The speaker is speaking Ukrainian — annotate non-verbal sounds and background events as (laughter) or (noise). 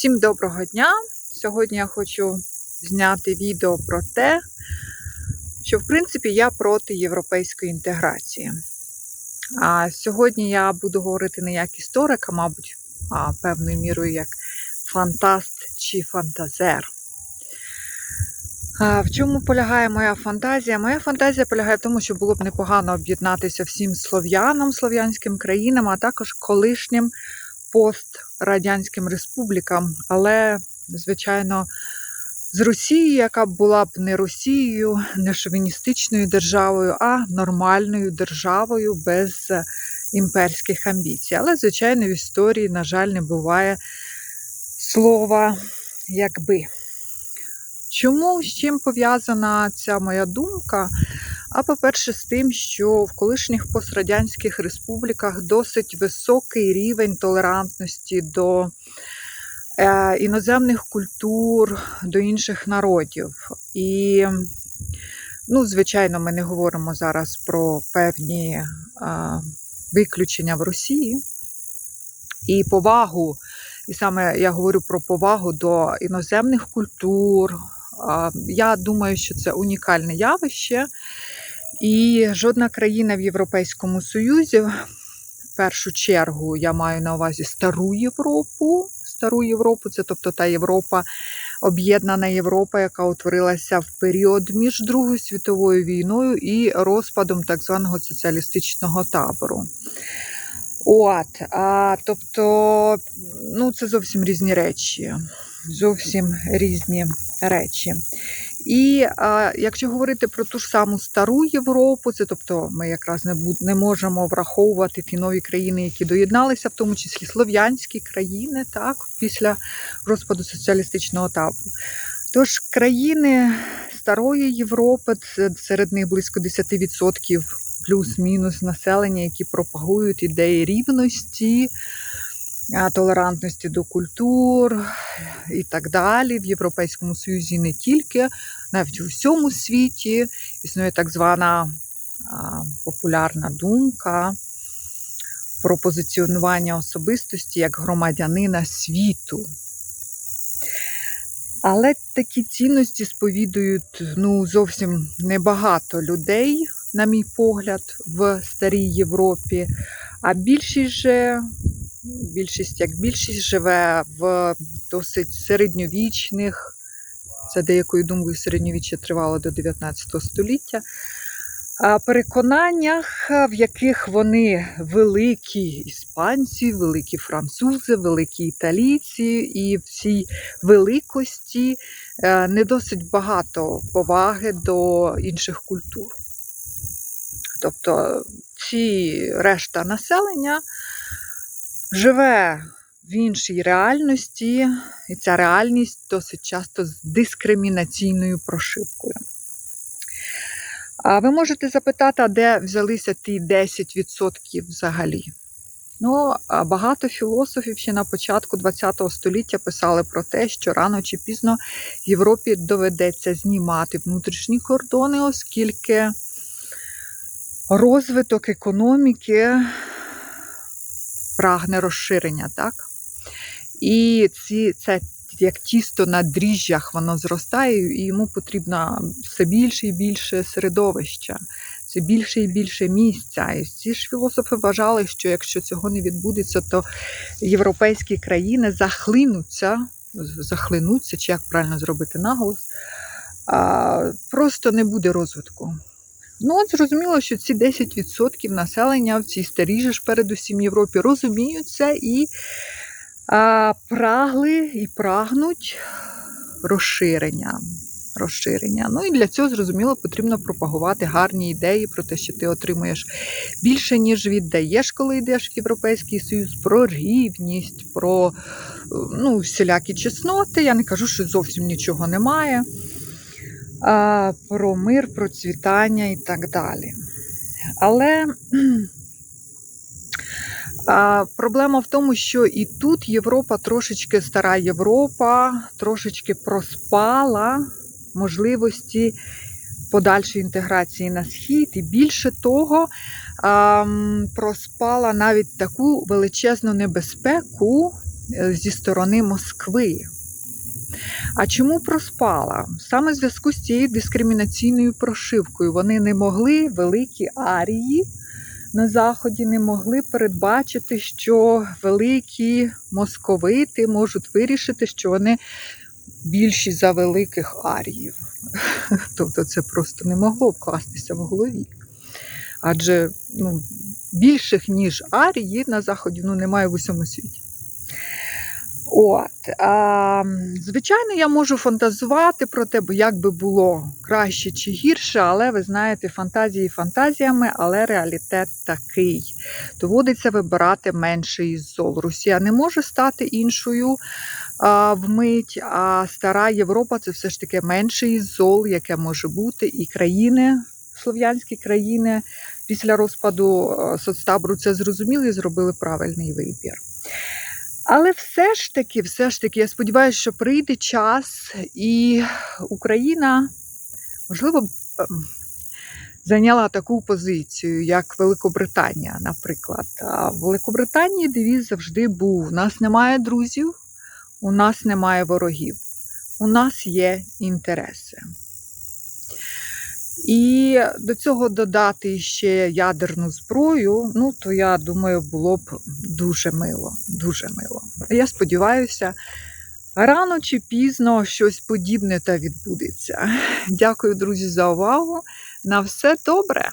Всім доброго дня! Сьогодні я хочу зняти відео про те, що в принципі я проти європейської інтеграції. А сьогодні я буду говорити не як історик, а мабуть, а, певною мірою як фантаст чи фантазер. В чому полягає моя фантазія? Моя фантазія полягає в тому, що було б непогано об'єднатися всім слов'янам, слов'янським країнам, а також колишнім пострадянським республікам, але, звичайно, з Росією, яка була б не Росією, не шовіністичною державою, а нормальною державою без імперських амбіцій. Але, звичайно, в історії, на жаль, не буває слова якби. Чому з чим пов'язана ця моя думка? А по-перше, з тим, що в колишніх пострадянських республіках досить високий рівень толерантності до е, іноземних культур, до інших народів. І, ну, звичайно, ми не говоримо зараз про певні е, виключення в Росії і повагу. І саме я говорю про повагу до іноземних культур. Я думаю, що це унікальне явище. І жодна країна в Європейському Союзі, в першу чергу, я маю на увазі стару Європу. Стару Європу, це тобто та Європа, об'єднана Європа, яка утворилася в період між Другою світовою війною і розпадом так званого соціалістичного табору. От, а, тобто, ну, це зовсім різні речі. Зовсім різні речі. І а, якщо говорити про ту ж саму стару Європу, це тобто ми якраз не буд, не можемо враховувати ті нові країни, які доєдналися, в тому числі слов'янські країни, так, після розпаду соціалістичного табору. Тож країни старої Європи, це серед них близько 10% плюс-мінус населення, які пропагують ідеї рівності толерантності до культур і так далі. В Європейському Союзі не тільки, навіть у всьому світі існує так звана популярна думка про позиціонування особистості як громадянина світу. Але такі цінності сповідують ну, зовсім небагато людей, на мій погляд, в старій Європі. А більшість же більшість, як більшість, живе в досить середньовічних, це деякою думкою середньовіччя тривало до 19 століття. Переконаннях, в яких вони великі іспанці, великі французи, великі італійці, і в цій великості е, не досить багато поваги до інших культур. Тобто ці решта населення живе в іншій реальності, і ця реальність досить часто з дискримінаційною прошивкою. А ви можете запитати, а де взялися ті 10% взагалі? Ну, багато філософів ще на початку ХХ століття писали про те, що рано чи пізно Європі доведеться знімати внутрішні кордони, оскільки розвиток економіки прагне розширення, так? І ці, це як тісто на дріжджах воно зростає, і йому потрібно все більше і більше середовища, це більше і більше місця. І ці ж філософи вважали, що якщо цього не відбудеться, то європейські країни захлинуться, захлинуться, чи як правильно зробити наголос, просто не буде розвитку. Ну, от зрозуміло, що ці 10% населення в цій старій ж передусім Європі розуміють це і а, прагли і прагнуть розширення. розширення. Ну і для цього, зрозуміло, потрібно пропагувати гарні ідеї про те, що ти отримуєш більше, ніж віддаєш, коли йдеш в Європейський Союз, про рівність, про ну, всілякі чесноти. Я не кажу, що зовсім нічого немає про мир, процвітання і так далі. Але (clears throat) проблема в тому, що і тут Європа трошечки стара Європа, трошечки проспала можливості подальшої інтеграції на схід, і більше того, проспала навіть таку величезну небезпеку, е, зі сторони Москви. А чому проспала? Саме в зв'язку з цією дискримінаційною прошивкою вони не могли великі арії на заході не могли передбачити, що великі московити можуть вирішити, що вони більші за великих аріїв. (laughs) Тобто це просто не могло вкластися в голові. Адже ну, більших, ніж арії на заході, ну, немає в усьому світі. От, а, звичайно, я можу фантазувати про те, бо як би було краще чи гірше, але ви знаєте, фантазії фантазіями, але реалітет такий. Доводиться вибирати менший із зол. Росія не може стати іншою а, вмить, а стара Європа це все ж таки менший із зол, яке може бути, і країни, слов'янські країни після розпаду соцтабору це зрозуміли і зробили правильний вибір. Але все ж таки, все ж таки, я сподіваюся, що прийде час, і Україна, можливо, зайняла таку позицію, як Великобританія, наприклад. А в Великобританії девіз завжди був: у нас немає друзів, у нас немає ворогів, у нас є інтереси. І до цього додати ще ядерну зброю, ну то я думаю, було б дуже мило. Дуже мило. Я сподіваюся, рано чи пізно щось подібне та відбудеться. Дякую, друзі, за увагу. На все добре!